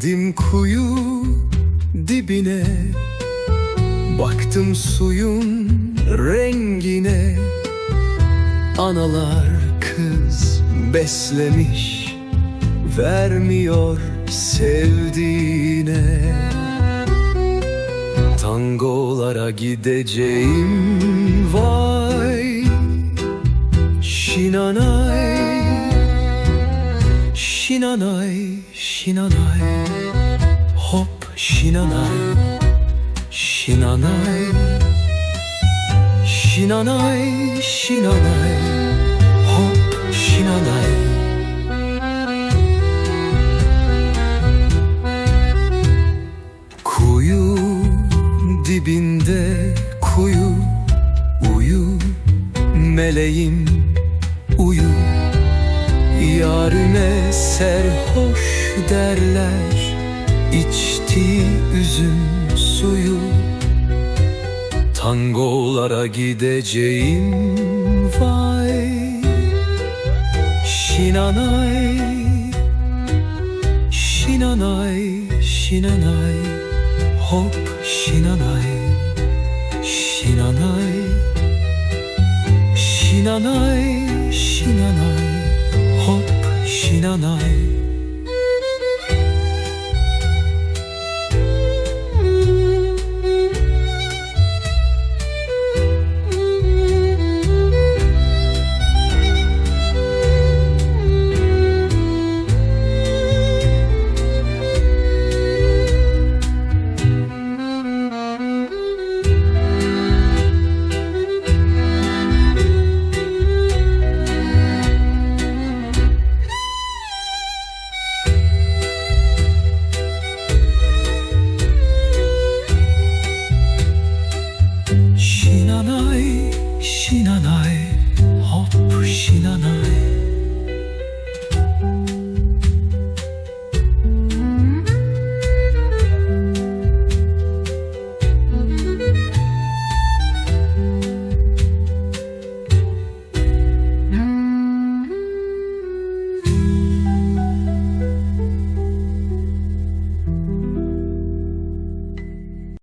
İndim kuyu dibine. Baktım suyun rengine. Analar kız beslemiş Vermiyor sevdiğine. Tangolara gideceğim vay Şinanay Şinanay Şinanay. Hop şinanay. Şinanay. Şinanay Şinanay. Hop şinanay. Kuyu dibinde kuyu uyu meleğim uyu. Yarime serhoş derler. İçtiği üzüm suyu. Tangolara gideceğim vay. Şinanay Şinanay Şinanay. Hop Şinanay Şinanay. Şinanay Şinanay. Hop Şinanay